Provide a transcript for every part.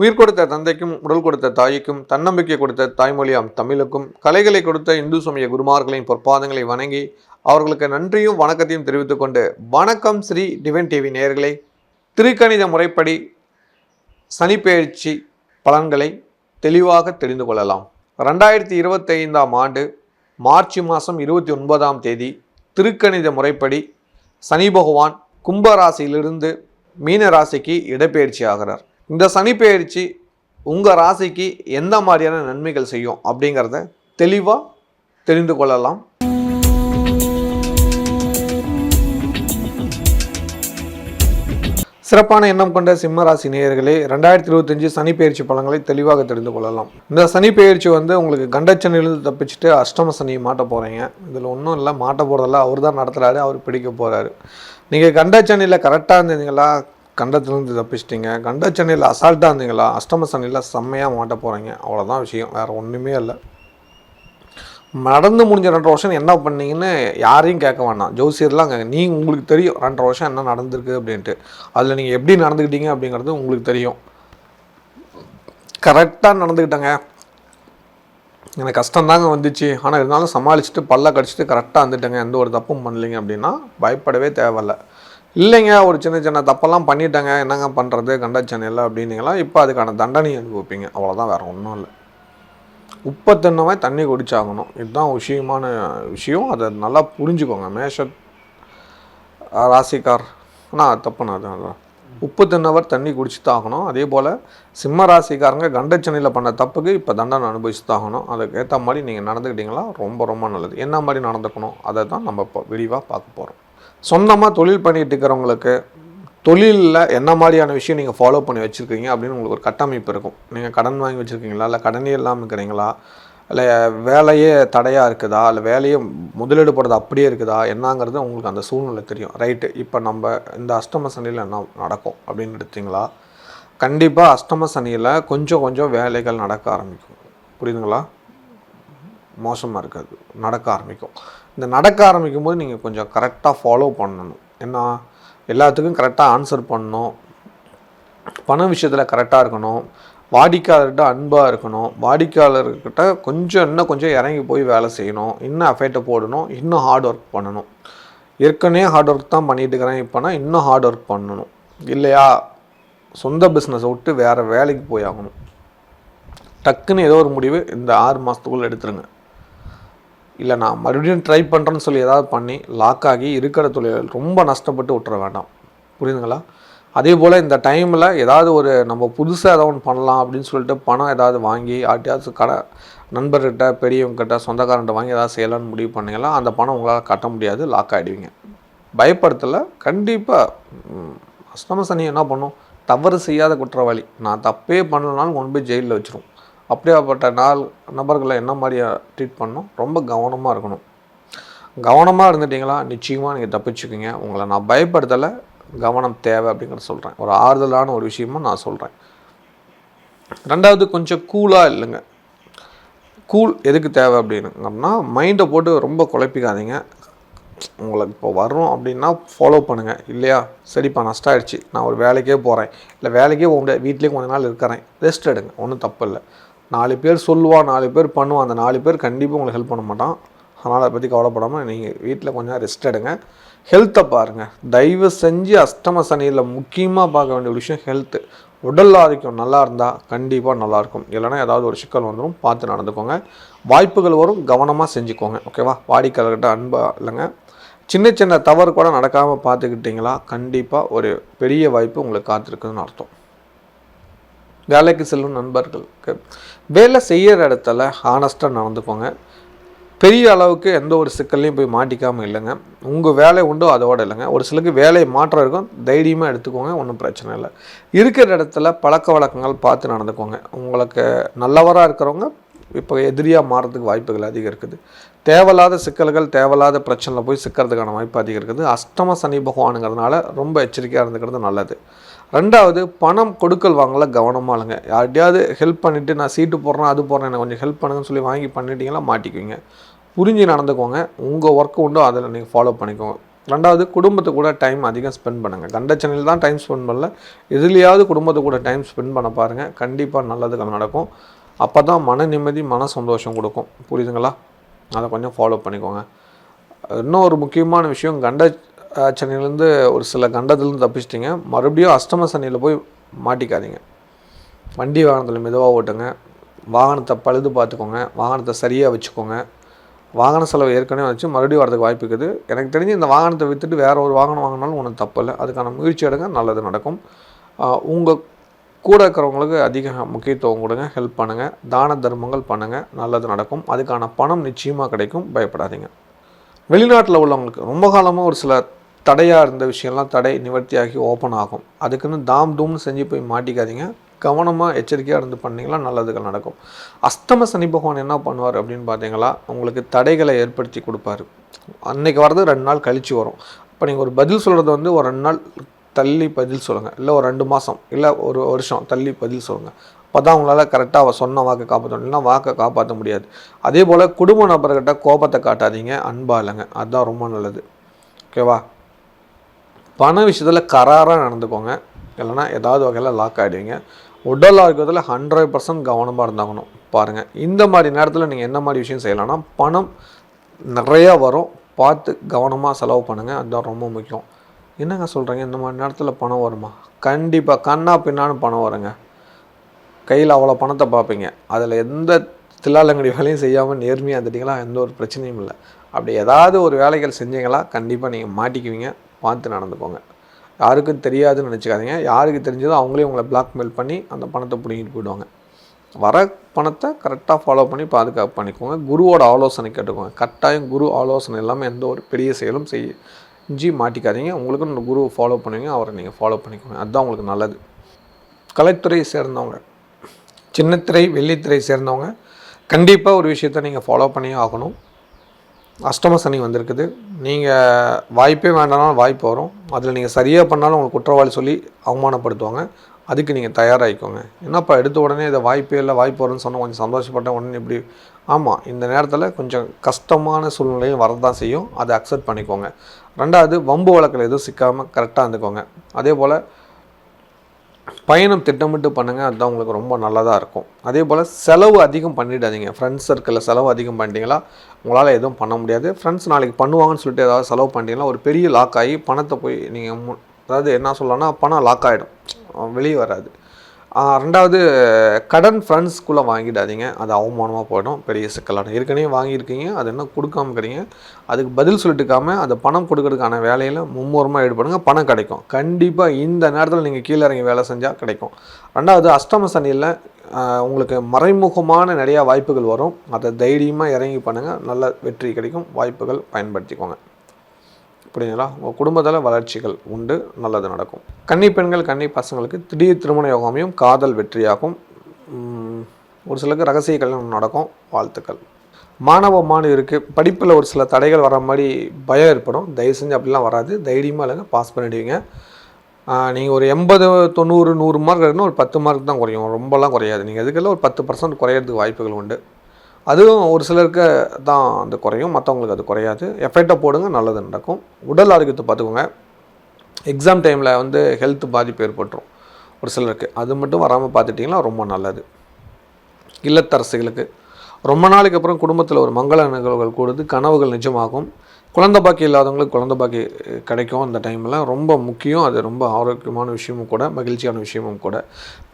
உயிர் கொடுத்த தந்தைக்கும் உடல் கொடுத்த தாய்க்கும் தன்னம்பிக்கை கொடுத்த தாய்மொழியாம் தமிழுக்கும் கலைகளை கொடுத்த இந்து சமய குருமார்களின் பொற்பாதங்களை வணங்கி அவர்களுக்கு நன்றியும் வணக்கத்தையும் தெரிவித்துக் கொண்டு வணக்கம் ஸ்ரீ டிவன் டிவி நேயர்களே. திருக்கணித முறைப்படி சனிப்பெயர்ச்சி பலன்களை தெளிவாக தெரிந்து கொள்ளலாம். ரெண்டாயிரத்தி இருபத்தைந்தாம் ஆண்டு மார்ச் மாதம் இருபத்தி ஒன்பதாம் தேதி திருக்கணித முறைப்படி சனி பகவான் கும்ப ராசியிலிருந்து மீன ராசிக்கு இடப்பெயர்ச்சி ஆகிறார். இந்த சனி பெயர்ச்சி உங்கள் ராசிக்கு எந்த மாதிரியான நன்மைகள் செய்யும் அப்படிங்கிறத தெளிவாக தெரிந்து கொள்ளலாம். சிறப்பான எண்ணம் கொண்ட சிம்ம ராசி நேயர்களே ரெண்டாயிரத்தி இருபத்தஞ்சு சனி பெயர்ச்சி பலன்களை தெளிவாக தெரிந்து கொள்ளலாம். இந்த சனி பெயர்ச்சி வந்து உங்களுக்கு கண்டச்சனிலிருந்து தப்பிச்சுட்டு அஷ்டம சனியை மாட்ட போகிறீங்க இதில் ஒன்றும் இல்லை மாட்ட போகிறதில்ல அவர் தான் நடத்துகிறாரு அவர் பிடிக்க போகிறாரு நீங்கள் கண்டச்சனியில் கரெக்டாக இருந்தீங்களா? கண்டத்துலேருந்து தப்பிச்சிட்டிங்க. கண்ட சென்னையில் அசால்ட்டாக இருந்தீங்களா? அஷ்டம சனியில் செம்மையாக மாட்ட போகிறீங்க அவ்வளோதான் விஷயம். வேறு ஒன்றுமே இல்லை. நடந்து முடிஞ்ச ரெண்டரை வருஷம் என்ன பண்ணீங்கன்னு யாரையும் கேட்க வேண்டாம் ஜோசியர்லாம் கேட்க நீ உங்களுக்கு தெரியும். ரெண்டரை வருஷம் என்ன நடந்திருக்கு அப்படின்ட்டு. அதில் நீங்கள் எப்படி நடந்துக்கிட்டீங்க அப்படிங்கிறது உங்களுக்கு தெரியும். கரெக்டாக நடந்துக்கிட்டேங்க எனக்கு கஷ்டம்தாங்க வந்துச்சு. ஆனால் இருந்தாலும் சமாளிச்சுட்டு பல்ல கடிச்சிட்டு கரெக்டாக வந்துட்டேங்க எந்த ஒரு தப்பும் பண்ணலைங்க அப்படின்னா பயப்படவே தேவையில்ல. இல்லைங்க ஒரு சின்ன சின்ன தப்பெல்லாம் பண்ணிட்டாங்க. என்னங்க பண்ணுறது கண்டச்சனையில் அப்படின்னீங்களா? இப்போ அதுக்கான தண்டனை அனுபவிப்பீங்க. அவ்வளோதான் வேறு ஒன்றும் இல்லை. உப்பை தின்னவன் தண்ணி குடிச்சாகணும். இதுதான் விஷயமான விஷயம். அதை நல்லா புரிஞ்சுக்கோங்க. மேஷ ராசிக்கார் ஆனால் தப்புண்ணா அது உப்பு தின்னவர் தண்ணி குடிச்சு தாகணும் அதே போல் சிம்ம ராசிக்காரங்க கண்டச்சனையில் பண்ண தப்புக்கு இப்போ தண்டனை அனுபவிச்சு தாகணும் அதுக்கு ஏற்ற மாதிரி நீங்கள் நடந்துக்கிட்டீங்களா ரொம்ப ரொம்ப நல்லது. என்ன மாதிரி நடந்துக்கணும்? அதை தான் நம்ம இப்போ விரிவாக பார்க்க போகிறோம் சொந்தமாக தொழில் பண்ணிட்டு இருக்கிறவங்களுக்கு தொழிலில் என்ன மாதிரியான விஷயம் நீங்கள் ஃபாலோ பண்ணி வச்சுருக்கீங்க அப்படின்னு உங்களுக்கு ஒரு கட்டமைப்பு இருக்கும். நீங்கள் கடன் வாங்கி வச்சுருக்கீங்களா? இல்லை கடனே இல்லாமல் இருக்கிறீங்களா? இல்லை வேலையே தடையாக இருக்குதா? இல்லை வேலையே முதலீடு போடுறது அப்படியே இருக்குதா? என்னங்கிறது உங்களுக்கு அந்த சூழ்நிலை தெரியும். ரைட்டு இப்போ நம்ம இந்த அஷ்டம சனியில் என்ன நடக்கும் அப்படின்னு எடுத்தீங்களா? கண்டிப்பாக அஷ்டம சனியில் கொஞ்சம் கொஞ்சம் வேலைகள் நடக்க ஆரம்பிக்கும். புரியுதுங்களா? மோசமாக இருக்காது. நடக்க ஆரம்பிக்கும். இந்த நடக்க ஆரம்பிக்கும் போது நீங்கள் கொஞ்சம் கரெக்டாக ஃபாலோ பண்ணணும். என்ன எல்லாத்துக்கும் கரெக்டாக ஆன்சர் பண்ணணும். பண விஷயத்தில் கரெக்டாக இருக்கணும். வாடிக்கையாளர்கிட்ட அன்பாக இருக்கணும். வாடிக்கையாளர்கிட்ட கொஞ்சம் இன்னும் கொஞ்சம் இறங்கி போய் வேலை செய்யணும். இன்னும் அஃபெக்டை போடணும். இன்னும் ஹார்ட் ஒர்க் பண்ணணும். ஏற்கனவே ஹார்ட் ஒர்க் தான் பண்ணிட்டு இருக்கிறேன். இப்போனா இன்னும் ஹார்ட் ஒர்க் பண்ணணும். இல்லையா? சொந்த பிஸ்னஸை விட்டு வேறு வேலைக்கு போய் ஆகணும் டக்குன்னு ஏதோ ஒரு முடிவு இந்த ஆறு மாதத்துக்குள்ளே எடுத்துருங்க. இல்லை நான் மறுபடியும் ட்ரை பண்ணுறேன்னு சொல்லி ஏதாவது பண்ணி லாக் ஆகி இருக்கிற தொழில் ரொம்ப நஷ்டப்பட்டு விட்டுற வேண்டாம். புரியுதுங்களா? அதே போல் இந்த டைமில் ஏதாவது ஒரு நம்ம புதுசாக ஏதாவது ஒன்று பண்ணலாம் அப்படின்னு சொல்லிட்டு பணம் ஏதாவது வாங்கி யார்ட்டையாவது கடை நண்பர்கிட்ட பெரியவங்ககிட்ட சொந்தக்காரன்ட்ட வாங்கி ஏதாவது செய்யலாம்னு முடிவு பண்ணிங்கன்னா அந்த பணம் உங்களால் கட்ட முடியாது லாக் ஆகிடுவீங்க பயப்படுத்தலை கண்டிப்பாக அஷ்டம சனி என்ன பண்ணும்? தவறு செய்யாத குற்றவாளி. நான் தப்பே பண்ணலனாலும் கொண்டு போய் ஜெயிலில் வச்சிரும். அப்படியாப்பட்ட நாள் நபர்களை என்ன மாதிரியா ட்ரீட் பண்ணணும்? ரொம்ப கவனமாக இருக்கணும். கவனமாக இருந்துட்டீங்களா? நிச்சயமாக நீங்கள் தப்பிச்சுக்குங்க உங்களை நான் பயப்படுத்தலை. கவனம் தேவை அப்படிங்கிறத சொல்கிறேன் ஒரு ஆறுதலான ஒரு விஷயமா நான் சொல்கிறேன் ரெண்டாவது கொஞ்சம் கூலாக இல்லைங்க. கூல் எதுக்கு தேவை அப்படின்னா மைண்டை போட்டு ரொம்ப குழப்பிக்காதீங்க. உங்களுக்கு இப்போ வரும் அப்படின்னா ஃபாலோ பண்ணுங்கள் இல்லையா? சரிப்பா நஷ்டம் ஆயிடுச்சு நான் ஒரு வேலைக்கே போகிறேன் இல்லை வேலைக்கே போக முடியாது. வீட்லேயே கொஞ்ச நாள் இருக்கிறேன். ரெஸ்ட் எடுங்க. ஒன்றும் தப்பு இல்லை. நாலு பேர் சொல்லுவான் நாலு பேர் பண்ணுவான் அந்த நாலு பேர் கண்டிப்பாக உங்களுக்கு ஹெல்ப் பண்ண மாட்டான். அதனால் அதை பற்றி கவலைப்படாமல் நீங்கள் வீட்டில் கொஞ்சம் ரெஸ்ட் எடுங்க. ஹெல்த்தை பாருங்கள் தயவு செஞ்சு அஷ்டம சனியில் முக்கியமாக பார்க்க வேண்டிய ஒரு விஷயம் ஹெல்த்து உடல் ஆரோக்கியம் நல்லா இருந்தால் கண்டிப்பாக நல்லாயிருக்கும் இல்லைன்னா ஏதாவது ஒரு சிக்கல் வந்துடும் பார்த்து நடந்துக்கோங்க. வாய்ப்புகள் வரும் கவனமாக செஞ்சுக்கோங்க. ஓகேவா வாடிக்கையாளர்கிட்ட அன்பாக இல்லைங்க. சின்ன சின்ன தவறு கூட நடக்காமல் பார்த்துக்கிட்டிங்களா? கண்டிப்பாக ஒரு பெரிய வாய்ப்பு உங்களுக்கு காத்திருக்குதுன்னு அர்த்தம். வேலைக்கு செல்லும் நண்பர்களுக்கு வேலை செய்கிற இடத்துல ஹானஸ்ட்டாக நடந்துக்கோங்க. பெரிய அளவுக்கு எந்த ஒரு சிக்கல்லையும் போய் மாட்டிக்காமல் இல்லைங்க. உங்கள் வேலை உண்டோ அதோடு இல்லைங்க. ஒரு சிலருக்கு வேலை மாற்றம் இருக்கும் தைரியமாக எடுத்துக்கோங்க ஒன்றும் பிரச்சனை இல்லை. இருக்கிற இடத்துல பழக்க வழக்கங்கள் பார்த்து நடந்துக்கோங்க. உங்களுக்கு நல்லவராக இருக்கிறவங்க இப்போ எதிரியாக மாறதுக்கு வாய்ப்புகள் அதிகம் இருக்குது தேவையில்லாத சிக்கல்கள் தேவையில்லாத பிரச்சனையில் போய் சிக்கிறதுக்கான வாய்ப்பு அதிகம் இருக்குது அஷ்டம சனி பகவானுங்கிறதுனால ரொம்ப எச்சரிக்கையாக இருந்துக்கிறது நல்லது. ரெண்டாவது பணம் கொடுக்கல் வாங்கல கவனமாக இல்லைங்க யார்ட்டையாவது ஹெல்ப் பண்ணிவிட்டு நான் சீட்டு போடுறேன் அது போடுறேன் எனக்கு கொஞ்சம் ஹெல்ப் பண்ணுங்கன்னு சொல்லி வாங்கி பண்ணிட்டீங்களா மாட்டிக்குவீங்க. புரிஞ்சு நடந்துக்கோங்க. உங்கள் ஒர்க்கு உண்டோ அதில் நீங்கள் ஃபாலோ பண்ணிக்கோங்க. ரெண்டாவது குடும்பத்து கூட டைம் அதிகம் ஸ்பெண்ட் பண்ணுங்கள் கண்டச்சனையில் தான் டைம் ஸ்பெண்ட் பண்ணல. எதுலேயாவது குடும்பத்து கூட டைம் ஸ்பெண்ட் பண்ண பாருங்கள் கண்டிப்பாக நல்லதுகள் நடக்கும். அப்போ தான் மன நிம்மதி மன சந்தோஷம் கொடுக்கும். புரியுதுங்களா? அதை கொஞ்சம் ஃபாலோ பண்ணிக்கோங்க. இன்னும் ஒரு முக்கியமான விஷயம் கண்ட சென்னையிலேருந்து ஒரு சில கண்டத்துலேருந்து தப்பிச்சிட்டிங்க. மறுபடியும் அஷ்டம சனியில் போய் மாட்டிக்காதீங்க. வண்டி வாகனத்தில் மெதுவாக ஓட்டுங்க. வாகனத்தை பழுது பார்த்துக்கோங்க. வாகனத்தை சரியாக வச்சுக்கோங்க. வாகன செலவு ஏற்கனவே வச்சு மறுபடியும் வரதுக்கு வாய்ப்பு இருக்குது. எனக்கு தெரிஞ்சு இந்த வாகனத்தை விற்றுட்டு வேறு ஒரு வாகனம் வாங்கினாலும் ஒன்றும் தப்பில்லை அதுக்கான முயற்சி எடுங்க. நல்லது நடக்கும். உங்கள் கூட இருக்கிறவங்களுக்கு அதிக முக்கியத்துவம் கொடுங்க. ஹெல்ப் பண்ணுங்கள் தான தர்மங்கள் பண்ணுங்கள் நல்லது நடக்கும். அதுக்கான பணம் நிச்சயமாக கிடைக்கும். பயப்படாதீங்க. வெளிநாட்டில் உள்ளவங்களுக்கு ரொம்ப காலமாக ஒரு சில தடையாக இருந்த விஷயம்லாம் தடை நிவர்த்தியாகி ஓப்பன் ஆகும். அதுக்குன்னு தாம் தூம்னு செஞ்சு போய் மாட்டிக்காதீங்க. கவனமாக எச்சரிக்கையாக இருந்து பண்ணிங்கன்னா நல்லதுகள் நடக்கும். அஸ்தம சனி பகவான் என்ன பண்ணுவார் அப்படின்னு பார்த்தீங்களா? உங்களுக்கு தடைகளை ஏற்படுத்தி கொடுப்பாரு. அன்னைக்கு வர்றது ரெண்டு நாள் கழித்து வரும். இப்போ நீங்கள் ஒரு பதில் சொல்கிறது வந்து ஒரு ரெண்டு நாள் தள்ளி பதில் சொல்லுங்கள் இல்லை ஒரு ரெண்டு மாதம் இல்லை ஒரு வருஷம் தள்ளி பதில் சொல்லுங்கள் அப்போ தான் உங்களால் கரெக்டாக அவள் சொன்ன வாக்கை காப்பாற்ற இல்லைன்னா வாக்கை காப்பாற்ற முடியாது. அதே போல் குடும்ப நபர்கிட்ட கோபத்தை காட்டாதீங்க. அன்பாக இல்லைங்க. அதுதான் ரொம்ப நல்லது. ஓகேவா பண விஷயத்தில் கராராக நடந்துக்கோங்க. இல்லைன்னா ஏதாவது வகையில் லாக் ஆகிடுவீங்க உடல் ஆரோக்கியத்தில் ஹண்ட்ரட் பர்சன்ட் கவனமாக இருந்தாகணும். பாருங்கள் இந்த மாதிரி நேரத்தில் நீங்கள் என்ன மாதிரி விஷயம் செய்யலாம்னா பணம் நிறையா வரும். பார்த்து கவனமாக செலவு பண்ணுங்கள் அதுதான் ரொம்ப முக்கியம். என்னங்க சொல்கிறீங்க இந்த மாதிரி நேரத்தில் பணம் வருமா? கண்டிப்பாக கண்ணா பின்னான்னு பணம் வருங்க. கையில் அவ்வளோ பணத்தை பார்ப்பீங்க. அதில் எந்த தில்லாலங்கடி வேலையும் செய்யாமல் நேர்மையாக இருந்துட்டீங்களா? எந்த ஒரு பிரச்சனையும் இல்லை. அப்படி ஏதாவது ஒரு வேலைகள் செஞ்சீங்களா? கண்டிப்பாக நீங்கள் மாட்டிக்குவீங்க. பார்த்து நடந்துக்கோங்க. யாருக்கும் தெரியாதுன்னு நினச்சிக்காதீங்க. யாருக்கு தெரிஞ்சதோ அவங்களே உங்களை பிளாக்மெயில் பண்ணி அந்த பணத்தை பிடிங்கிட்டு போயிடுவாங்க. வர பணத்தை கரெக்டாக ஃபாலோ பண்ணி பாதுகாப்பு பண்ணிக்கோங்க. குருவோட ஆலோசனை கேட்டுக்கோங்க. கட்டாயம் குரு ஆலோசனை இல்லாமல் எந்த ஒரு பெரிய செயலும் செஞ்சு மாட்டிக்காதீங்க. உங்களுக்கும் இந்த குருவை ஃபாலோ பண்ணுவீங்க. அவரை நீங்கள் ஃபாலோ பண்ணிக்கோங்க. அதுதான் உங்களுக்கு நல்லது. கலைத்துறையை சேர்ந்தவங்க சின்னத்திரை வெள்ளித்திரை சேர்ந்தவங்க கண்டிப்பாக ஒரு விஷயத்தை நீங்கள் ஃபாலோ பண்ணியே ஆகணும். அஷ்டம சனி வந்திருக்குது. நீங்கள் வாய்ப்பே வேண்டாம்னாலும் வாய்ப்பு வரும். அதில் நீங்கள் சரியாக பண்ணாலும் உங்களுக்கு குற்றவாளி சொல்லி அவமானப்படுத்துவாங்க. அதுக்கு நீங்கள் தயாராகிக்கோங்க. என்னப்பா எடுத்த உடனே இதை வாய்ப்பே இல்லை வாய்ப்பு வரும்னு சொன்னால் கொஞ்சம் சந்தோஷப்பட்ட உடனே இப்படி. ஆமாம் இந்த நேரத்தில் கொஞ்சம் கஷ்டமான சூழ்நிலையும் வரதான் செய்யும். அதை அக்செப்ட் பண்ணிக்கோங்க. ரெண்டாவது வம்பு வழக்கில் எதுவும் சிக்காமல் கரெக்டாக இருந்துக்கோங்க. அதே போல் பயணம் திட்டமிட்டு பண்ணுங்கள் அதுதான் உங்களுக்கு ரொம்ப நல்லதாக இருக்கும். அதே போல் செலவு அதிகம் பண்ணிடாதீங்க. ஃப்ரெண்ட்ஸ் சர்க்கிளில் செலவு அதிகம் பண்ணிட்டீங்களா? உங்களால் எதுவும் பண்ண முடியாது. ஃப்ரெண்ட்ஸ் நாளைக்கு பண்ணுவாங்கன்னு சொல்லிட்டு ஏதாவது செலவு பண்ணிட்டீங்கன்னா ஒரு பெரிய லாக் ஆகி பணத்தை போய் நீங்கள் மு அதாவது என்ன சொல்லலாம்னா பணம் லாக் ஆகிடும் வெளியே வராது. ரெண்டாவது கடன் ஃப்ரெண்ட்ஸ்குள்ளே வாங்கிடாதீங்க. அது அவமானமாக போயிடும். பெரிய சிக்கலான. ஏற்கனவே வாங்கியிருக்கீங்க. அது என்ன கொடுக்காம இருக்கிறீங்க. அதுக்கு பதில் சொல்லிட்டுக்காம அந்த பணம் கொடுக்கறதுக்கான வேலையில் மும்முரமாக ஈடுபடுங்க. பணம் கிடைக்கும். கண்டிப்பாக இந்த நேரத்தில் நீங்கள் கீழே இறங்கி வேலை செஞ்சால் கிடைக்கும். ரெண்டாவது அஷ்டம சனியில் உங்களுக்கு மறைமுகமான நிறையா வாய்ப்புகள் வரும். அதை தைரியமாக இறங்கி பண்ணுங்கள் நல்ல வெற்றி கிடைக்கும். வாய்ப்புகள் பயன்படுத்திக்கோங்க. புரியுதுங்களா? உங்கள் குடும்பத்தில் வளர்ச்சிகள் உண்டு நல்லது நடக்கும். கன்னி பெண்கள் கன்னி பசங்களுக்கு திடீர் திருமண யோகமையும் காதல் வெற்றியாகும். ஒரு சிலருக்கு ரகசிய கல்யாணம் நடக்கும். வாழ்த்துக்கள். மாணவ இருக்குது படிப்பில் ஒரு சில தடைகள் வர மாதிரி பயம் ஏற்படும். தயவு செஞ்சு அப்படிலாம் வராது. தைரியமாக இல்லைங்க பாஸ் பண்ணிடுவீங்க. நீங்கள் ஒரு எண்பது தொண்ணூறு நூறு மார்க் இருக்குன்னா ஒரு பத்து மார்க் தான் குறையும். ரொம்பலாம் குறையாது. நீங்கள் இதுக்கெல்லாம் ஒரு பத்து பர்சன்ட் குறையிறதுக்கு வாய்ப்புகள் உண்டு. அதுவும் ஒரு சிலருக்கு தான் அந்த குறையும் மற்றவங்களுக்கு அது குறையாது. எஃபெக்டாக போடுங்க நல்லது நடக்கும். உடல் ஆரோக்கியத்தை பார்த்துக்கோங்க. எக்ஸாம் டைமில் வந்து ஹெல்த் பாதிப்பு ஏற்பட்டுரும் ஒரு சிலருக்கு. அது மட்டும் வராமல் பார்த்துட்டிங்கன்னா ரொம்ப நல்லது. இல்லத்தரசிகளுக்கு. ரொம்ப நாளைக்கு அப்புறம் குடும்பத்தில் ஒரு மங்கள நிகழ்வுகள் கூடுது கனவுகள் நிஜமாகும். குழந்தை பாக்கி இல்லாதவங்களுக்கு குழந்தை பாக்கி கிடைக்கும் அந்த டைமில் ரொம்ப முக்கியம். அது ரொம்ப ஆரோக்கியமான விஷயமும் கூட மகிழ்ச்சியான விஷயமும் கூட.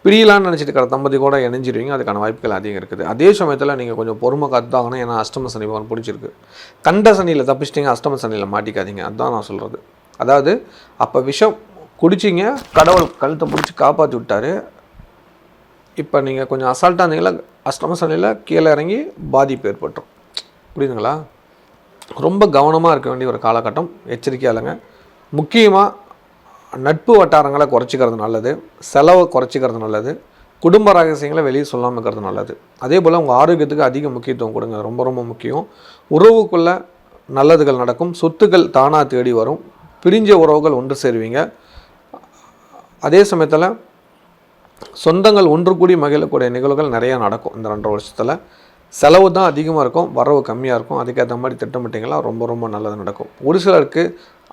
பிரியலான்னு நினச்சிட்டு இருக்கிற தம்பதி கூட இணைஞ்சிருவீங்க. அதுக்கான வாய்ப்புகள் அதிகம் இருக்குது. அதே சமயத்தில் நீங்கள் கொஞ்சம் பொறுமை காத்தாங்கன்னா ஏன்னா அஷ்டம சனி பகவான் பிடிச்சிருக்கு. கண்ட சனியில் தப்பிச்சிட்டிங்க அஷ்டம சனியில் மாட்டிக்காதீங்க. அதுதான் நான் சொல்கிறது அதாவது அப்போ விஷம் குடிச்சிங்க கடவுள் கழுத்தை பிடிச்சி காப்பாற்றி விட்டாரு. இப்போ நீங்கள் கொஞ்சம் அசால்ட்டாக இருந்தீங்களா அஷ்டம சனியில் கீழே இறங்கி பாதிப்பு ஏற்பட்டுரும். புரியுதுங்களா? ரொம்ப கவனமாக இருக்க வேண்டிய ஒரு காலகட்டம். எச்சரிக்கையாக இல்லைங்க முக்கியமாக நட்பு வட்டாரங்களை குறைச்சிக்கிறது நல்லது. செலவை குறைச்சிக்கிறது நல்லது. குடும்ப ரகசியங்களை வெளியே சொல்லாமல் இருக்கிறது நல்லது. அதே போல் உங்கள் ஆரோக்கியத்துக்கு அதிக முக்கியத்துவம் கொடுங்க. ரொம்ப ரொம்ப முக்கியம். உறவுக்குள்ள நல்லதுகள் நடக்கும். சொத்துக்கள் தானாக தேடி வரும். பிரிஞ்ச உறவுகள் ஒன்று சேருவீங்க. அதே சமயத்தில் சொந்தங்கள் ஒன்று கூடி மகிழக்கூடிய நிகழ்வுகள் நிறையா நடக்கும். இந்த ரெண்டரை வருஷத்தில். செலவு தான் அதிகமாக இருக்கும் வரவு கம்மியாக இருக்கும். அதுக்கேற்ற மாதிரி திட்டமிட்டிங்களா ரொம்ப ரொம்ப நல்லது நடக்கும். ஒரு சிலருக்கு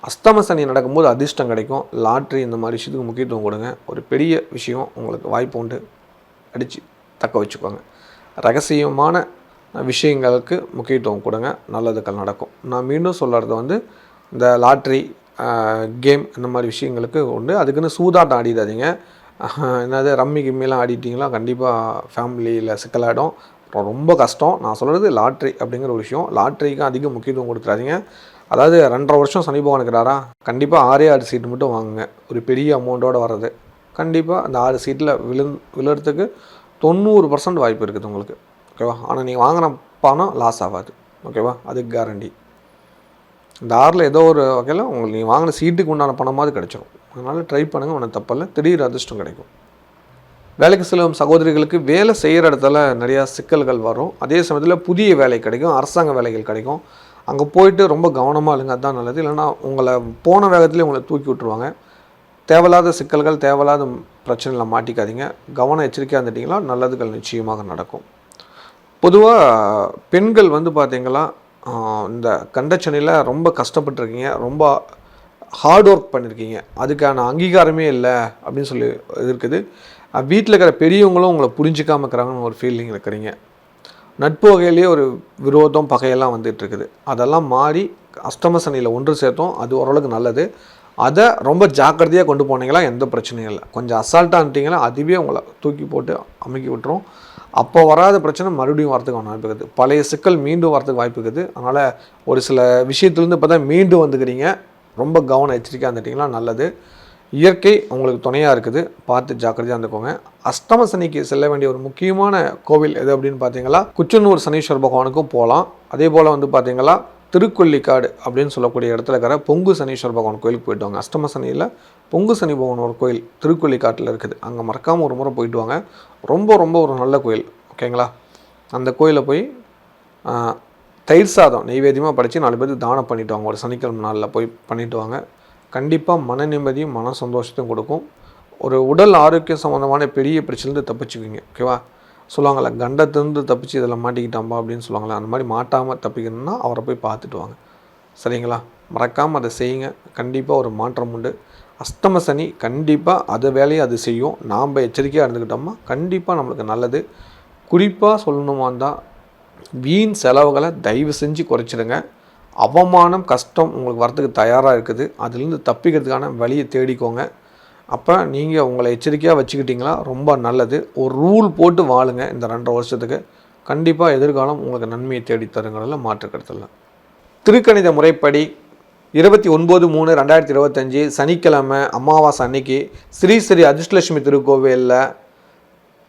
அஸ்தம சனி நடக்கும்போது அதிர்ஷ்டம் கிடைக்கும். லாட்ரி இந்த மாதிரி விஷயத்துக்கு முக்கியத்துவம் கொடுங்க. ஒரு பெரிய விஷயம் உங்களுக்கு வாய்ப்பு உண்டு. அடித்து தக்க வச்சுக்கோங்க. ரகசியமான விஷயங்களுக்கு முக்கியத்துவம் கொடுங்க. நல்லதுக்கள் நடக்கும். நான் மீண்டும் சொல்கிறது வந்து இந்த லாட்ரி கேம் இந்த மாதிரி விஷயங்களுக்கு உண்டு. அதுக்குன்னு சூதாட்டம் ஆடிடாதீங்க. என்னது ரம்மி கிம்மிலாம் ஆடிட்டிங்களா? கண்டிப்பாக ஃபேமிலியில் சிக்கலாகிடும் இப்போ ரொம்ப கஷ்டம். நான் சொல்கிறது லாட்ரி அப்படிங்கிற ஒரு விஷயம். லாட்ரிக்கு அதிக முக்கியத்துவம் கொடுத்துறாதீங்க. அதாவது ரெண்டரை வருஷம் சனி பகவான் இருக்கிறாரா? கண்டிப்பாக ஆறே ஆறு சீட்டு மட்டும் வாங்குங்க. ஒரு பெரிய அமௌண்ட்டோடு வர்றது. கண்டிப்பாக அந்த ஆறு சீட்டில் விழு விழுறதுக்கு தொண்ணூறு பர்சன்ட் வாய்ப்பு இருக்குது உங்களுக்கு. ஓகேவா ஆனால் நீங்கள் வாங்கின பணம் லாஸ் ஆகாது. ஓகேவா அதுக்கு கேரண்டி இந்த ஆறில் ஏதோ ஒரு வகையில் உங்களுக்கு நீங்கள் வாங்கின சீட்டுக்கு உண்டான பணமாவது கிடைச்சிரும். அதனால் ட்ரை பண்ணுங்கள் ஒன்றும் தப்பில்லை திடீர் அதிர்ஷ்டம் கிடைக்கும். வேலைக்கு செல்லும் சகோதரிகளுக்கு வேலை செய்கிற இடத்துல நிறையா சிக்கல்கள் வரும். அதே சமயத்தில் புதிய வேலை கிடைக்கும் அரசாங்க வேலைகள் கிடைக்கும். அங்கே போயிட்டு ரொம்ப கவனமாக இருங்க அதுதான் நல்லது. இல்லைன்னா உங்களை போன வேகத்துலேயே உங்களை தூக்கி விட்டுருவாங்க. தேவையில்லாத சிக்கல்கள் தேவையில்லாத பிரச்சனையில் மாட்டிக்காதீங்க. கவனம் எச்சரிக்கையாக இருந்துட்டிங்களா நல்லதுகள் நிச்சயமாக நடக்கும். பொதுவாக பெண்கள் வந்து பார்த்திங்களா இந்த கண்டச்சனையில் ரொம்ப கஷ்டப்பட்டிருக்கீங்க ரொம்ப ஹார்ட் ஒர்க் பண்ணியிருக்கீங்க அதுக்கான அங்கீகாரமே இல்லை அப்படின்னு சொல்லி இது இருக்குது வீட்டில் இருக்கிற பெரியவங்களும் உங்களை புரிஞ்சிக்காம இருக்கிறாங்கன்னு ஒரு ஃபீலிங் இருக்கிறீங்க. நட்பு வகையிலேயே ஒரு விரோதம் பகையெல்லாம் வந்துட்டு இருக்குது. அதெல்லாம் மாறி அஷ்டம சனியில் ஒன்று சேர்த்தோம் அது ஓரளவுக்கு நல்லது. அதை ரொம்ப ஜாக்கிரதையாக கொண்டு போனீங்களா? எந்த பிரச்சனையும் இல்லை. கொஞ்சம் அசால்ட்டாக இருந்தீங்களா அதுவே உங்களை தூக்கி போட்டு அமுக்கி விட்டுரும். அப்போ வராத பிரச்சனை மறுபடியும் வரதுக்கு வாய்ப்பு இருக்குது. பழைய சிக்கல் மீண்டும் வரதுக்கு வாய்ப்பு இருக்குது. அதனால் ஒரு சில விஷயத்துலேருந்து இப்போ தான் மீண்டும் வந்துக்கிறீங்க. ரொம்ப கவனம் எச்சரிக்கையாக இருந்துட்டிங்களா நல்லது. இயற்கை உங்களுக்கு துணையாக இருக்குது. பார்த்து ஜாக்கிரதையாக இருந்துக்கோங்க. அஷ்டம சனிக்கு செல்ல வேண்டிய ஒரு முக்கியமான கோவில் எது அப்படின்னு பார்த்தீங்களா? குச்சனூர் சனீஸ்வர பகவானுக்கும் போகலாம். அதே போல் வந்து பார்த்தீங்களா? திருக்கொல்லிக்காடு அப்படின்னு சொல்லக்கூடிய இடத்துல இருக்கிற பொங்கு சனீஸ்வர பகவான் கோயிலுக்கு போயிட்டு வாங்க. அஷ்டம சனியில் பொங்கு சனி பகவான் ஒரு கோயில் திருக்கொல்லிக்காட்டில் இருக்குது. அங்கே மறக்காமல் ஒரு முறை போயிட்டு வாங்க. ரொம்ப ரொம்ப ஒரு நல்ல கோயில். ஓகேங்களா அந்த கோயிலில் போய் தயிர் சாதம் நெய்வேத்தியமாக படித்து நாலு பேருக்கு தானம் பண்ணிவிட்டு வாங்க. ஒரு சனிக்கிழமை நாளில் போய் பண்ணிவிட்டு வாங்க. கண்டிப்பாக மன நிம்மதியும் மன சந்தோஷத்தையும் கொடுக்கும். ஒரு உடல் ஆரோக்கியம் சம்மந்தமான பெரிய பிரச்சனைலேருந்து தப்பிச்சுக்குவீங்க ஓகேவா சொல்லுவாங்கள்ல கண்டத்திலிருந்து தப்பிச்சு இதில் மாட்டிக்கிட்டாம்பா அப்படின்னு சொல்லுவாங்களே அந்த மாதிரி மாட்டாமல் தப்பிக்கணும்னா அவரை போய் பார்த்துட்டு வாங்க. சரிங்களா? மறக்காமல் அதை செய்யுங்க. கண்டிப்பாக ஒரு மாற்றம் உண்டு. அஷ்டம சனி கண்டிப்பாக அதை வேலையை அது செய்யும். நாம் எச்சரிக்கையாக இருந்துக்கிட்டோம்னா கண்டிப்பாக நம்மளுக்கு நல்லது. குறிப்பாக சொல்லணுமா இருந்தால் வீண் செலவுகளை தயவு செஞ்சு குறைச்சிடுங்க. அவமானம் கஷ்டம் உங்களுக்கு வரத்துக்கு தயாராக இருக்குது. அதுலேருந்து தப்பிக்கிறதுக்கான வழியை தேடிக்கோங்க. அப்போ நீங்கள் உங்களை எச்சரிக்கையாக வச்சுக்கிட்டிங்களா? ரொம்ப நல்லது. ஒரு ரூல் போட்டு வாழுங்க இந்த ரெண்டரை வருஷத்துக்கு. கண்டிப்பாக எதிர்காலம் உங்களுக்கு நன்மையை தேடி தருங்கிறதுல மாற்று திருக்கணித முறைப்படி இருபத்தி ஒன்பது மூணு ரெண்டாயிரத்தி இருபத்தஞ்சி சனிக்கிழமை அமாவாசை அன்னைக்கு ஸ்ரீ ஸ்ரீ அதிர்ஷ்டலட்சுமி திருக்கோவிலில்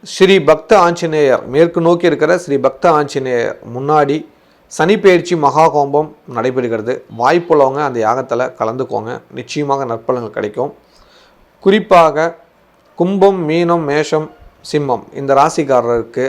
ஸ்ரீ பக்த ஆஞ்சநேயர் மேற்கு நோக்கி இருக்கிற ஸ்ரீ பக்த ஆஞ்சநேயர் முன்னாடி சனிப்பெயர்ச்சி மகா கோம்பம் நடைபெறுகிறது. வாய்ப்புள்ளவங்க அந்த யாகத்தில் கலந்துக்கோங்க. நிச்சயமாக நற்பலன்கள் கிடைக்கும். குறிப்பாக கும்பம் மீனம் மேஷம் சிம்மம் இந்த ராசிக்காரருக்கு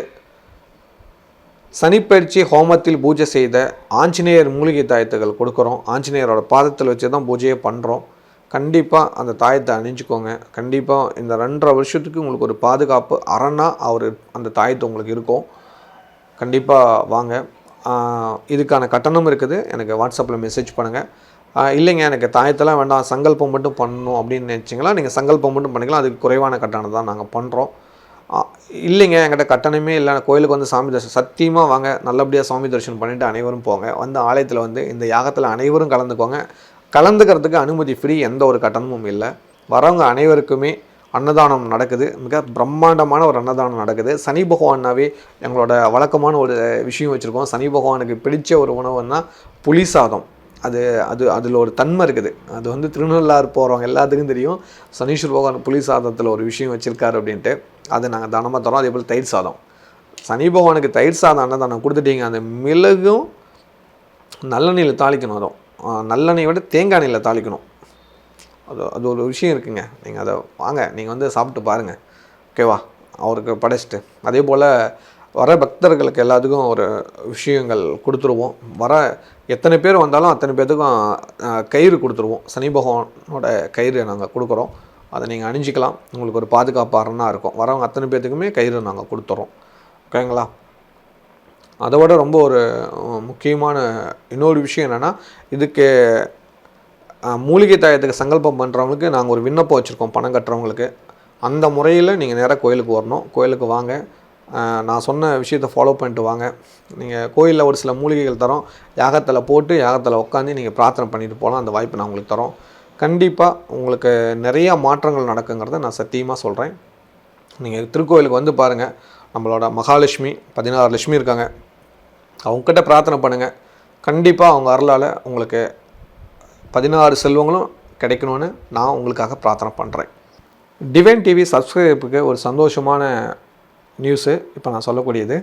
சனிப்பயிற்சி ஹோமத்தில் பூஜை செய்த ஆஞ்சநேயர் மூலிகை தாயத்துகள் கொடுக்குறோம். ஆஞ்சநேயரோட பாதத்தில் வச்சு தான் பூஜையை பண்ணுறோம் கண்டிப்பாக அந்த தாயத்தை அணிஞ்சுக்கோங்க. கண்டிப்பாக இந்த ரெண்டரை வருஷத்துக்கு உங்களுக்கு ஒரு பாதுகாப்பு அரணாக அவர் அந்த தாயத்தை உங்களுக்கு இருக்கும். கண்டிப்பாக வாங்க. இதுக்கான கட்டணம் இருக்குது. எனக்கு வாட்ஸ்அப்பில் மெசேஜ் பண்ணுங்கள் இல்லைங்க எனக்கு தாயத்தெல்லாம் வேண்டாம். சங்கல்பம் மட்டும் பண்ணணும் அப்படின்னு நினச்சிங்களா? நீங்கள் சங்கல்பம் மட்டும் பண்ணிக்கலாம். அதுக்கு குறைவான கட்டணம் தான் நாங்கள் பண்ணுறோம் இல்லைங்க என்கிட்ட கட்டணமே இல்லை. கோயிலுக்கு வந்து சாமி தரிசனம் சத்தியமாக வாங்க. நல்லபடியாக சாமி தரிசனம் பண்ணிவிட்டு அனைவரும் போங்க. வந்து ஆலயத்தில் வந்து இந்த யாகத்தில் அனைவரும் கலந்துக்கோங்க. கலந்துக்கிறதுக்கு அனுமதி ஃப்ரீ எந்த ஒரு கட்டணமும் இல்லை. வரவங்க அனைவருக்குமே அன்னதானம் நடக்குது. மிக பிரம்மாண்டமான ஒரு அன்னதானம் நடக்குது. சனி பகவான்னாவே எங்களோட வழக்கமான ஒரு விஷயம் வச்சுருக்கோம். சனி பகவானுக்கு பிடித்த ஒரு உணவுன்னா புளி சாதம். அது அது அதில் ஒரு தன்மை இருக்குது. அது வந்து திருநள்ளாறு போகிறவங்க எல்லாத்துக்கும் தெரியும். சனீஸ்வர் பகவான் புளி சாதத்தில் ஒரு விஷயம் வச்சுருக்காரு அப்படின்ட்டு அதை நாங்கள் தானமாக தரோம். அதே போல் தயிர் சாதம். சனி பகவானுக்கு தயிர் சாதம் அன்னதானம் கொடுத்துட்டீங்க. அந்த மிளகும் நல்லெண்ணெயில் தாளிக்கணும். அதுவும். நல்லெண்ணெயை விட தேங்காய் எண்ணெயில் தாளிக்கணும். அது அது ஒரு விஷயம் இருக்குங்க. நீங்கள் அதை வாங்க. நீங்கள் வந்து சாப்பிட்டு பாருங்கள் ஓகேவா அவருக்கு படைச்சிட்டு. அதே போல் வர பக்தர்களுக்கு எல்லாத்துக்கும் ஒரு விஷயங்கள் கொடுத்துருவோம். வர எத்தனை பேர் வந்தாலும் அத்தனை பேர்த்துக்கும் கயிறு கொடுத்துருவோம். சனி பகவானோட கயிறு நாங்கள் கொடுக்குறோம். அதை நீங்கள் அணிஞ்சிக்கலாம். உங்களுக்கு ஒரு பாதுகாப்பு அரணாக இருக்கும். வரவங்க அத்தனை பேர்த்துக்குமே கயிறு நாங்கள் கொடுத்துறோம். ஓகேங்களா அதை விட ரொம்ப ஒரு முக்கியமான இன்னொரு விஷயம் என்னென்னா இதுக்கு மூலிகை தாயத்துக்கு சங்கல்பம் பண்ணுறவங்களுக்கு நாங்கள் ஒரு விண்ணப்பம் வச்சுருக்கோம் பணம் கட்டுறவங்களுக்கு. அந்த முறையில் நீங்கள் நேராக கோயிலுக்கு வரணும். கோயிலுக்கு வாங்க. நான் சொன்ன விஷயத்தை ஃபாலோ பண்ணிட்டு வாங்க. நீங்கள் கோயிலில் ஒரு சில மூலிகைகள் தரோம். யாகத்தில் போட்டு யாகத்தில் உட்காந்து நீங்கள் பிரார்த்தனை பண்ணிட்டு போகலாம் அந்த வாய்ப்பு நான் உங்களுக்கு தரோம். கண்டிப்பாக உங்களுக்கு நிறையா மாற்றங்கள் நடக்குங்கிறத நான் சத்தியமாக சொல்கிறேன் நீங்கள் திருக்கோயிலுக்கு வந்து பாருங்கள் நம்மளோட மகாலட்சுமி பதினாறு லட்சுமி இருக்காங்க. அவங்கக்கிட்ட பிரார்த்தனை பண்ணுங்கள் கண்டிப்பாக அவங்க அருளால் உங்களுக்கு பதினாறு செல்வங்களும் கிடைக்கணும்னு நான் உங்களுக்காக பிரார்த்தனை பண்ணுறேன் டிவைன் டிவி சப்ஸ்கிரைபுக்கு ஒரு சந்தோஷமான நியூஸு இப்போ நான் சொல்லக்கூடியது.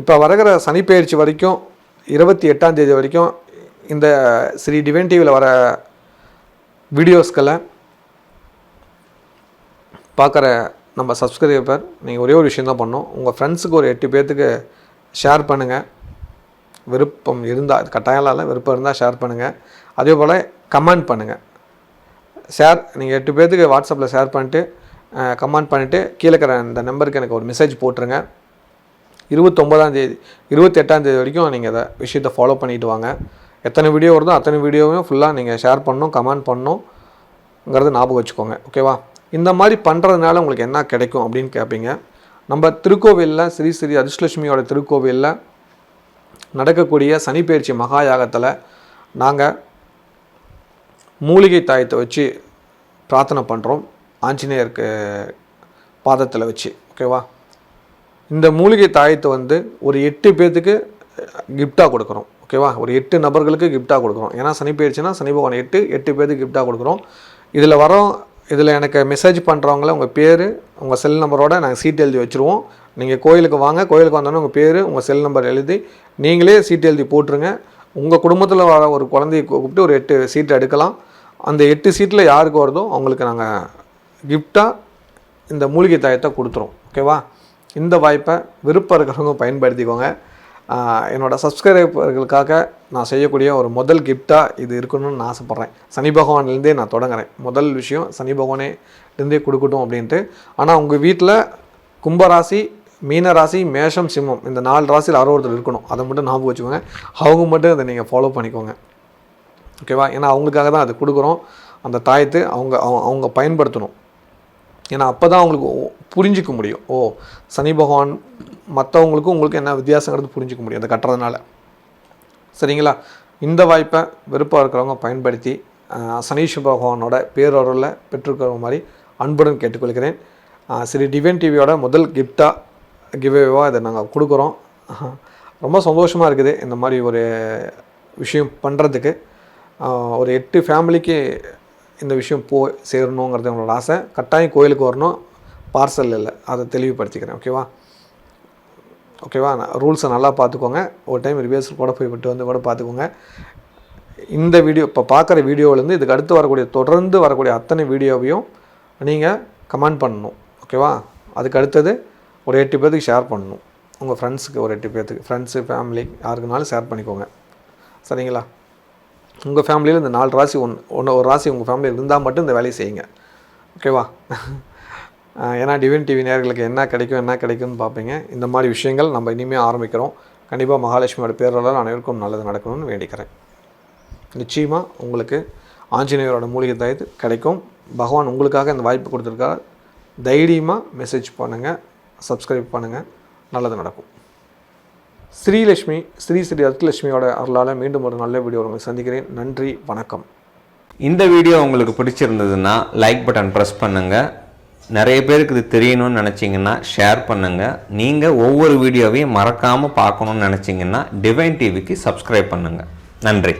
இப்போ வரகிற சனிப்பெயர்ச்சி வரைக்கும் இருபத்தி எட்டாம் தேதி வரைக்கும் இந்த ஸ்ரீ டிவைன் டிவியில் வர வீடியோஸ்களை பார்க்குற நம்ம சப்ஸ்கிரைபர் நீங்கள் ஒரே ஒரு விஷயம் தான் பண்ணணும். உங்கள் ஃப்ரெண்ட்ஸுக்கு ஒரு எட்டு பேர்த்துக்கு ஷேர் பண்ணுங்கள் விருப்பம் இருந்தால் கட்டாயம் இல்லை விருப்பம் இருந்தால் ஷேர் பண்ணுங்கள் அதே போல் கமெண்ட் பண்ணுங்கள் ஷேர் நீங்கள் எட்டு பேர்த்துக்கு வாட்ஸ்அப்பில் ஷேர் பண்ணிட்டு கமெண்ட் பண்ணிவிட்டு கீழே இருக்கிற அந்த நம்பருக்கு எனக்கு ஒரு மெசேஜ் போட்டுருங்க. இருபத்தொம்போதாம் தேதி இருபத்தெட்டாம் தேதி வரைக்கும் நீங்கள் அதை விஷயத்தை ஃபாலோ பண்ணிட்டு வாங்க. எத்தனை வீடியோ வருதோ அத்தனை வீடியோவையும் ஃபுல்லாக நீங்கள் ஷேர் பண்ணணும் கமெண்ட் பண்ணணுங்கிறத ஞாபகம் வச்சுக்கோங்க. ஓகேவா இந்த மாதிரி பண்ணுறதுனால உங்களுக்கு என்ன கிடைக்கும் அப்படின்னு கேட்பீங்க நம்ம திருக்கோவிலில் ஸ்ரீ ஸ்ரீ அதிர்ஷ்டலட்சுமியோட திருக்கோவிலில் நடக்கக்கூடிய சனிப்பெயர்ச்சி மகா யாகத்தில் நாங்கள் மூலிகை தாயத்தை வச்சு பிரார்த்தனை பண்ணுறோம் ஆஞ்சநேயருக்கு பாதத்தில் வச்சு. ஓகேவா இந்த மூலிகை தாயத்தை வந்து ஒரு எட்டு பேர்த்துக்கு கிஃப்டாக கொடுக்குறோம். ஓகேவா ஒரு எட்டு நபர்களுக்கு கிஃப்டாக கொடுக்குறோம். ஏன்னா சனி போயிடுச்சுன்னா சனி பகவான் எட்டு எட்டு பேர்த்துக்கு கிஃப்டாக கொடுக்குறோம். இதில் வரோம் இதில் எனக்கு மெசேஜ் பண்ணுறவங்கள உங்கள் பேர் உங்கள் செல் நம்பரோட நாங்கள் சீட் எழுதி வச்சுருவோம். நீங்கள் கோயிலுக்கு வாங்க. கோயிலுக்கு வந்தோன்னே உங்கள் பேர் உங்கள் செல் நம்பர் எழுதி நீங்களே சீட் எழுதி போட்டுருங்க. உங்கள் குடும்பத்தில் வர ஒரு குழந்தைய கூப்பிட்டு ஒரு எட்டு சீட் எடுக்கலாம். அந்த எட்டு சீட்டில் யாருக்கு வருதோ அவங்களுக்கு நாங்கள் கிஃப்டாக இந்த மூலிகை தாயத்தை கொடுத்துரும் ஓகேவா இந்த வாய்ப்பை விருப்பம் இருக்கிறவங்க பயன்படுத்திக்கோங்க. என்னோடய சப்ஸ்கிரைபர்களுக்காக நான் செய்யக்கூடிய ஒரு முதல் கிஃப்டாக இது இருக்கணும்னு நான் ஆசைப்பட்றேன். சனி பகவான்லேருந்தே நான் தொடங்குறேன். முதல் விஷயம் சனி பகவானேலேருந்தே கொடுக்கட்டும் அப்படின்ட்டு. ஆனால் உங்கள் வீட்டில் கும்பராசி மீன ராசி மேஷம் சிம்மம் இந்த நாலு ராசியில் யாரோ ஒருத்தர் இருக்கணும். அதை மட்டும் ஞாபகம் வச்சுக்கோங்க. அவங்க மட்டும் அதை நீங்கள் ஃபாலோ பண்ணிக்கோங்க. ஓகேவா ஏன்னா அவங்களுக்காக தான் அது கொடுக்குறோம். அந்த தாயத்தை அவங்க அவங்க- அவங்க பயன்படுத்தணும். ஏன்னா அப்போ தான் அவங்களுக்கு புரிஞ்சிக்க முடியும். ஓ சனி பகவான் மற்றவங்களுக்கும் உங்களுக்கு என்ன வித்தியாசங்கிறது புரிஞ்சிக்க முடியும் அதை கட்டுறதுனால. சரிங்களா? இந்த வாய்ப்பை விருப்பம் இருக்கிறவங்க பயன்படுத்தி சனீஷ் பகவானோட பேரொருளை பெற்றுக்கிற மாதிரி அன்புடன் கேட்டுக்கொள்கிறேன். சரி டிவன் டிவியோட முதல் கிஃப்டாக கிவ்வேவாக இதை நாங்கள் கொடுக்குறோம். ரொம்ப சந்தோஷமாக இருக்குது இந்த மாதிரி ஒரு விஷயம் பண்ணுறதுக்கு ஒரு எட்டு ஃபேமிலிக்கு இந்த விஷயம் போ சேரணுங்கிறது என்னோட ஆசை. கட்டாயம் கோயிலுக்கு வரணும். பார்சல் இல்லை. அதை தெளிவுபடுத்திக்கிறேன். ஓகேவா ஓகேவா நான் ரூல்ஸை நல்லா பார்த்துக்கோங்க. ஒரு டைம் ரிவர்சல் கூட போய் விட்டு வந்து கூட பார்த்துக்கோங்க. இந்த வீடியோ இப்போ பார்க்குற வீடியோவிலேருந்து இதுக்கு அடுத்து வரக்கூடிய தொடர்ந்து வரக்கூடிய அத்தனை வீடியோவையும் நீங்கள் கமெண்ட் பண்ணணும். ஓகேவா அதுக்கு அடுத்தது ஒரு எட்டு பேர்த்துக்கு ஷேர் பண்ணணும். உங்கள் ஃப்ரெண்ட்ஸுக்கு ஒரு எட்டு பேர்த்துக்கு ஃப்ரெண்ட்ஸு ஃபேமிலி யாருக்குனாலும் ஷேர் பண்ணிக்கோங்க. சரிங்களா? உங்கள் ஃபேமிலியில் இந்த நாலு ராசி ஒன்று ஒன்று ஒரு ராசி உங்கள் ஃபேமிலியில் இருந்தால் மட்டும் இந்த வேலையை செய்யுங்க. ஓகேவா ஏன்னா டிவின் டிவி நேர்களுக்கு என்ன கிடைக்கும் என்ன கிடைக்கும்னு பார்ப்பீங்க. இந்த மாதிரி விஷயங்கள் நம்ம இனிமேல் ஆரம்பிக்கிறோம். கண்டிப்பாக மகாலட்சுமியோட பேரால் அனைவருக்கும் நல்லது நடக்கணும்னு வேண்டிக்கிறேன். நிச்சயமாக உங்களுக்கு ஆஞ்சநேயரோட மூலிகை தயது கிடைக்கும். பகவான் உங்களுக்காக இந்த வாய்ப்பு கொடுத்துருக்கார். தைரியமாக மெசேஜ் பண்ணுங்கள் சப்ஸ்கிரைப் பண்ணுங்கள் நல்லது நடக்கும். ஸ்ரீலட்சுமி ஸ்ரீ ஸ்ரீ அர்த்தலட்சுமியோட அருளால் மீண்டும் ஒரு நல்ல வீடியோ உங்களை சந்திக்கிறேன். நன்றி வணக்கம். இந்த வீடியோ உங்களுக்கு பிடிச்சிருந்ததுன்னா லைக் பட்டன் ப்ரெஸ் பண்ணுங்கள் நிறைய பேருக்கு இது தெரியணும்னு நினச்சிங்கன்னா ஷேர் பண்ணுங்கள் நீங்கள் ஒவ்வொரு வீடியோவையும் மறக்காமல் பார்க்கணும்னு நினச்சிங்கன்னா டிவைன் டிவிக்கு சப்ஸ்கிரைப் பண்ணுங்கள் நன்றி.